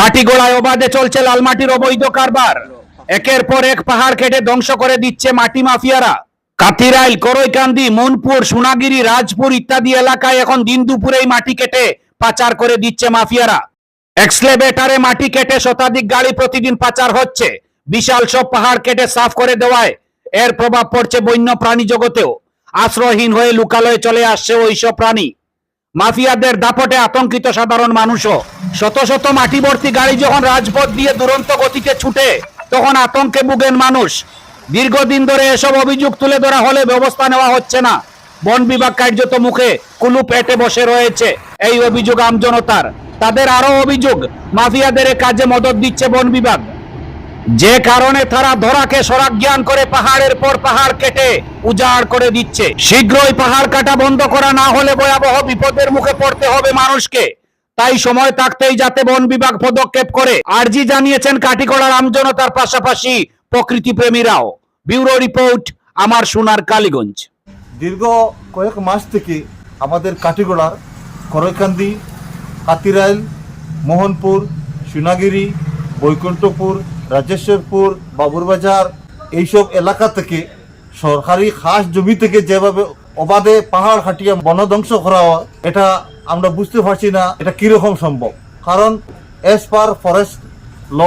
কাটিগোড়ায় অবাধে চলছে লালমাটির অবৈধ কারবার। একের পর এক পাহাড় কেটে ধ্বংস করে দিচ্ছে মাটি মাফিয়ারা। কাতিরাইল করৈকান্দি মনপুর, সোনাগিরি, রাজপুর ইত্যাদি এলাকায় এখন দিন দুপুরেই মাটি কেটে পাচার করে দিচ্ছে মাফিয়ারা। এক্সলেভেটারে মাটি কেটে শতাধিক গাড়ি প্রতিদিন পাচার হচ্ছে। বিশাল সব পাহাড় কেটে সাফ করে দেওয়ায় এর প্রভাব পড়ছে বন্য প্রাণী জগতেও। আশ্রয়হীন হয়ে লুকালয়ে চলে আসছে ওইসব প্রাণী। মাফিয়াদের দাপটে আতঙ্কিত সাধারণ মানুষও। শত শত মাটি ভর্তি গাড়ি যখন রাজপথ দিয়ে দুরন্ত গতিতে ছুটে, তখন আতঙ্কে ভুগেন মানুষ। দীর্ঘদিন ধরে এসব অভিযোগ তুলে ধরা হলে ব্যবস্থা নেওয়া হচ্ছে না। বন বিভাগ কার্যত মুখে কুলু পেটে বসে রয়েছে। এই অভিযোগ আমজনতার। তাদের আরও অভিযোগ, মাফিয়াদের কাজে মদত দিচ্ছে বন বিভাগ। যে কারণে তারা ধরাকে সরাক জ্ঞান করে পাহাড়ের পর পাহাড় কেটে উজাড় করে দিচ্ছে। শীঘ্রই পাহাড় কাটা বন্ধ করা না হলে ভয়াবহ বিপদের মুখে পড়তে হবে মানুষকে। তাই সময় থাকতেই যাতে বন বিভাগ পদক্ষেপ করে। আর্জি জানিয়েছেন কাটিগড়ার আমজনতার পাশাপাশি প্রকৃতি প্রেমীরাও ব্যুরো রিপোর্ট, আমার সোনার কালীগঞ্জ। দীর্ঘ কয়েক মাস থেকে আমাদের কাটিগড়ার করৈকান্দি হাতিরাইল, মোহনপুর, সোনাগিরি, বৈকুণ্ঠপুর রাজেশ্বরপুর, বাবুরবাজার এইসব এলাকা থেকে সরকারি খাস জমি থেকে যেভাবে অবাধে পাহাড় হাটিয়ে বনধ্বংস করা হয়, এটা আমরা বুঝতে পারছি না, এটা কীরকম সম্ভব? কারণ এস পার ফরেস্ট ল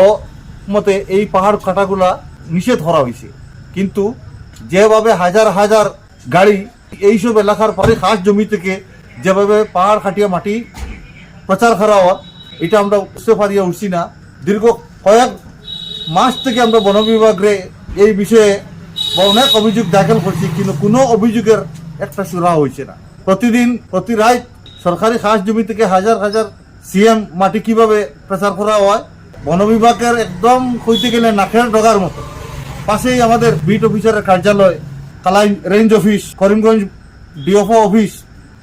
মতে এই পাহাড় কাটাগুলা নিষেধ করা হয়েছে। কিন্তু যেভাবে হাজার হাজার গাড়ি এইসব এলাকার পরে খাস জমি থেকে যেভাবে পাহাড় খাটিয়ে মাটি প্রচার করা হয়, এটা আমরা বুঝতে পারিয়া উঠছি না। দীর্ঘ কয়েক মাস থেকে আমরা বন বিভাগে এই বিষয়ে অনেক অভিযোগ দাখিল করছি, কিন্তু কোনো অভিযোগের একটা সুরা হয়েছে না। প্রতিদিন, প্রতি রাত সরকারি খাস জমি থেকে হাজার হাজার সিএম মাটি কীভাবে প্রচার করা হয়, বন বিভাগের একদম হইতে গেলে নাকের ডগার মতো। পাশেই আমাদের বিট অফিসারের কার্যালয়, Kalai range office, Karimganj DFO office.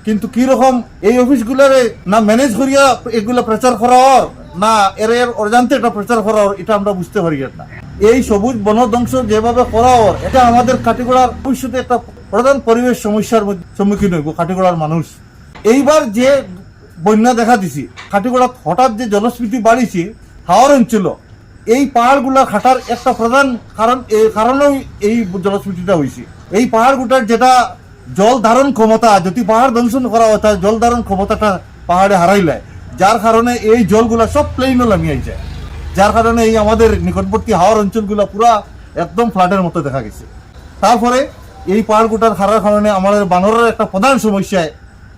কিন্তু কি রকম এই অফিসগুলারে না ম্যানেজ করিয়া এগুলো প্রচার করা হর না, এর এর অজান্তে এটা প্রচার করা এটা আমরা বুঝতে পারি না। এই সবুজ বন বনধ্বংস যেভাবে করা এটা আমাদের কাটিগড়ার ভবিষ্যতে একটা প্রধান পরিবেশ সমস্যার সম্মুখীন হইব, কাটিগড়ার মানুষ। এইবার যে বন্যা দেখা দিছি কাটিগড়া হঠাৎ যে জলস্ফীতি বাড়িছে হাওয়ার অঞ্চল, এই পাহাড়গুলা খাটার একটা প্রধান কারণ এই কারণেও এই জলস্ফীতিটা হয়েছে এই পাহাড়গুটার যেটা জল ধারণ ক্ষমতা, যদি পাহাড় ধ্বংসন করা হয় তার জল ধারণ ক্ষমতাটা পাহাড়ে হারাইলায় যার কারণে এই জলগুলা সব প্লেইনও নামিয়ে যায় যার কারণে এই আমাদের নিকটবর্তী হাওয়ার অঞ্চলগুলো পুরা একদম ফ্লাডের মতো দেখা গেছে। তারপরে এই পাহাড়গুটার হারার কারণে আমাদের বানরের একটা প্রধান সমস্যায়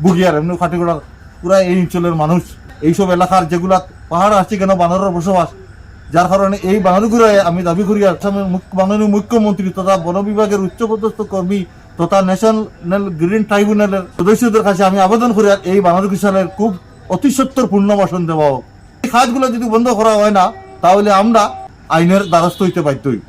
ভুগি আর এমনি খাটিগুড়ার পুরা এই অঞ্চলের মানুষ। এইসব এলাকার যেগুলা পাহাড় আছে কেন বানরের বসবাস, যার কারণে এই বানরগুলোয় আমি দাবি করি আসামের মাননীয় মুখ্যমন্ত্রী তথা বন বিভাগের উচ্চপদস্থ কর্মী তথা ন্যাশনাল গ্রিন ট্রাইব্যুনালের সদস্যদের কাছে আমি আবেদন করি এই বানরগুশালের খুব অতি সত্তর পূর্ণবাসন দেওয়া হোক এই কাজগুলো যদি বন্ধ করা হয় না, তাহলে আমরা আইনের দ্বারস্থ হইতে বাধ্য হইব।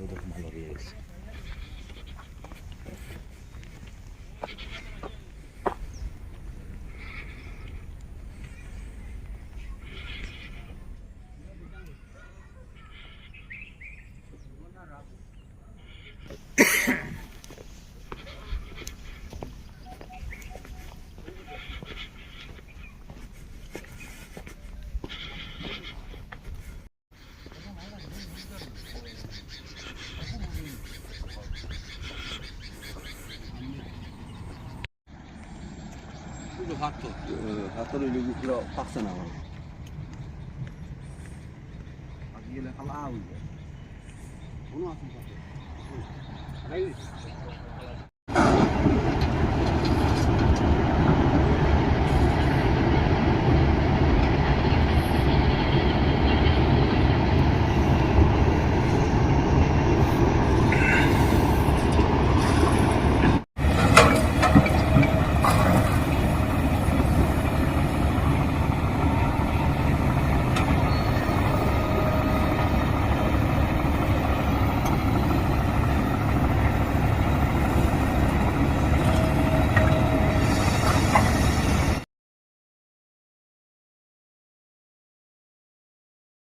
todas as melhorias. 하트. 그 하트를 여기 들어 박스 나와. 아기는 하나 아우. 오늘 왔습니다. 아이.